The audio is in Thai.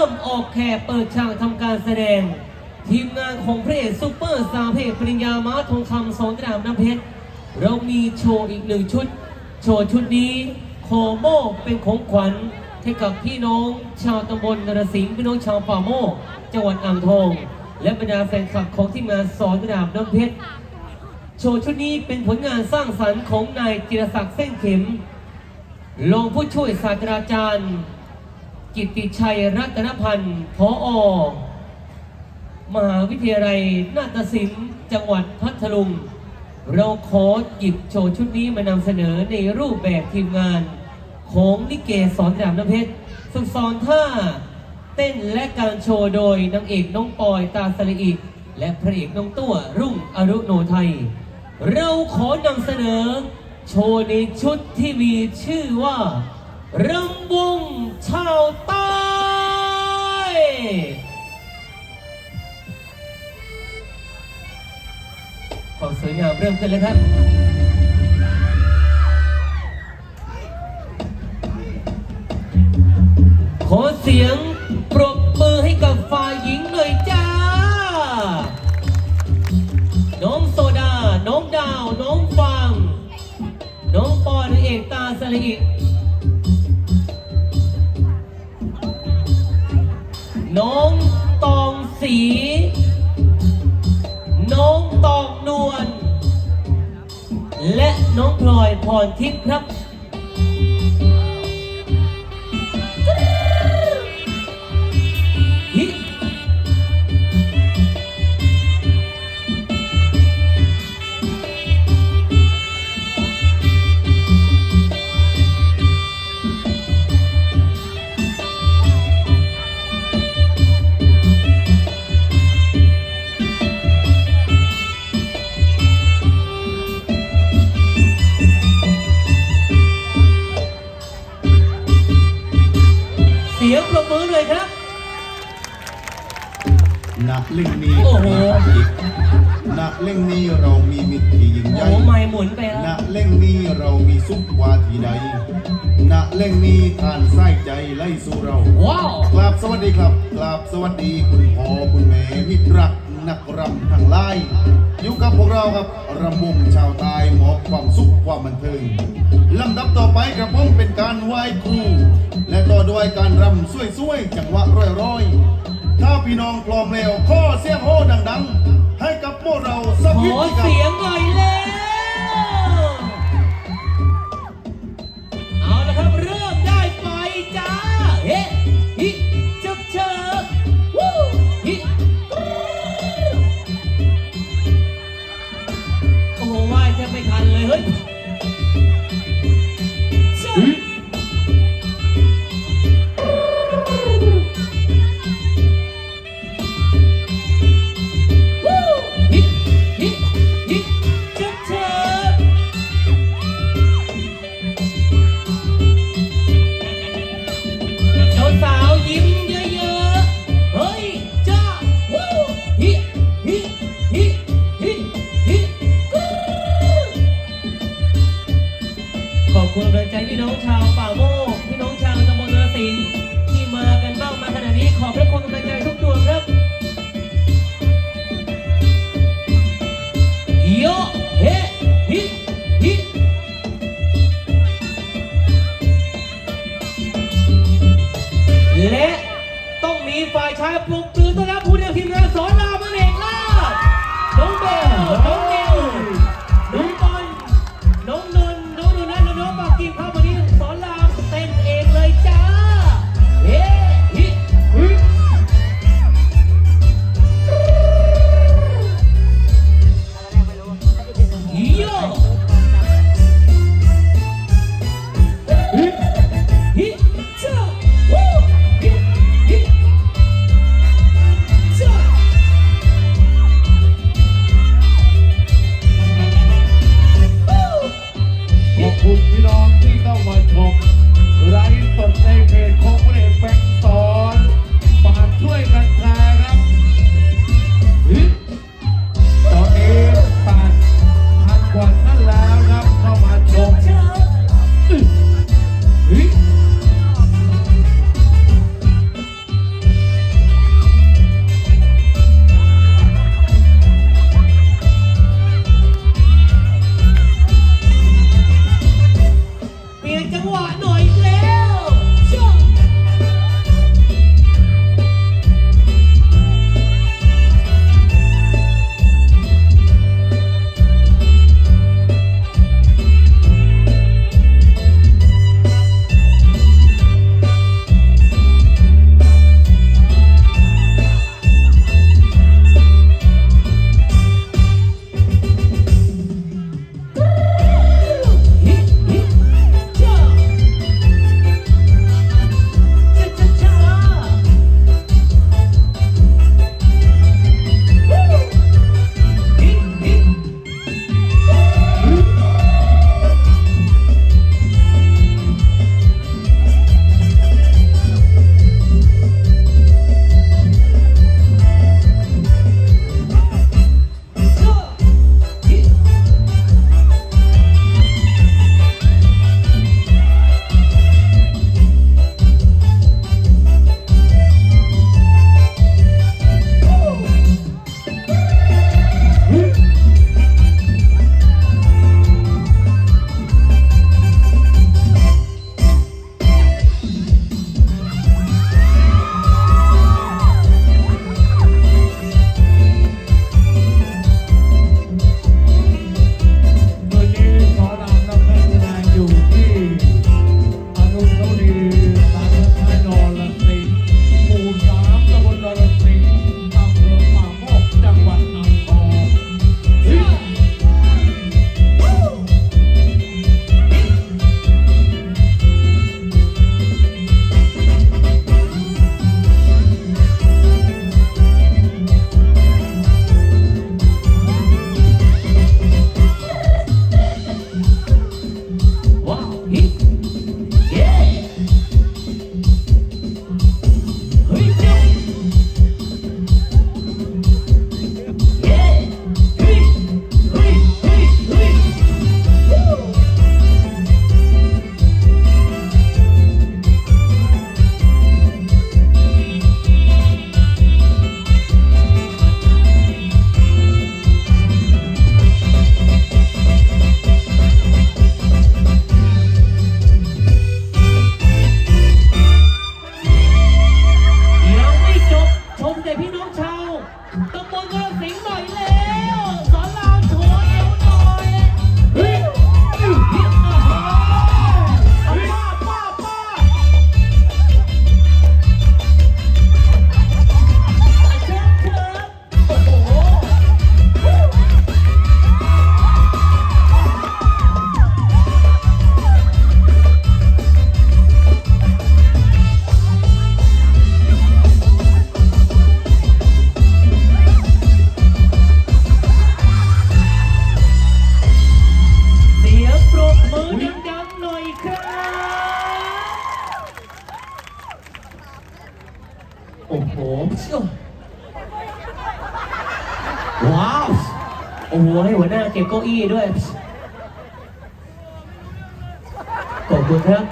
ริ่มออกแขกเปิดฉากทำการแสดง ทีมงานของพระเอกซูเปอร์สตาร์เพจปริญญามาทองคำสอนรามน้ำเพชร เรามีโชว์อีกหนึ่งชุด โชว์ชุดนี้ขอมเป็นของขวัญให้กับพี่น้องชาวตำบลนรสิงห์พี่น้องชาวป่าโมกจังหวัดอ่างทอง และบรรดาแฟนคลับของทีมงานสอนรามน้ำเพชร โชว์ชุดนี้เป็นผลงานสร้างสรรค์ของนายจิรศักดิ์เส้นเข็มรองผู้ช่วยศาสตราจารย์ กิติชัยรัตนพันธ์พออมหาวิทยาลัยนาฏศิลป์จังหวัดพัทลุง เราขอหยิบโชว์ชุดนี้มานำเสนอในรูปแบบทีมงาน ของลิเกสอนรามน้ำเพชรฝึกสอนท่าเต้นและการโชว์โดยนางเอกน้องปอยตาสลิอิและพระเอกน้องตัวรุ่งอรุโนไทย เราขอนำเสนอ โชว์ในชุดที่มีชื่อว่า รำวงชาวใต้ความสวยงามเริ่มขึ้นแล้วครับ ขอเสียงปรบมือให้กับฝ่ายหญิงหน่อยจ้า น้องโซดา น้องดาว น้องฟาง น้องปอนเอกตาสลิอิ และน้องพลอยพรทิพย์ครับ บมือเลยครับณเล่งนี้โอ้โหณเล่งนี้เรามีมิตรที่ยิ่งใหโอ้ญ่ โหไม่หมุนไปณแล้วเล่งนี้เรามีซุปวาทีใดณเล่งนี้ทานไส้ใจไล่สู่เรา ว้าว กราบสวัสดีครับ กราบสวัสดีคุณพ่อคุณแม่มิตรรักนักรำทั้งหลาย อยู่กับพวกเราครับรำวงชาวใตายมอบความสุขความบันเทิงลำดับต่อไปกระผมเป็นการไหว้ครู และต่อ ด้วยการรำสวยๆจังหวะร้อยๆ ถ้าพี่น้องพร้อมแล้วข้อเสียงโหดังๆ ให้กับพวกเราสักขนิดอสิครับเสียงหน่อยเลย เชี่ยวว้าว โอ้โห ให้หัวหน้าเก็บเก้าอี้ด้วยขอบคุณครับ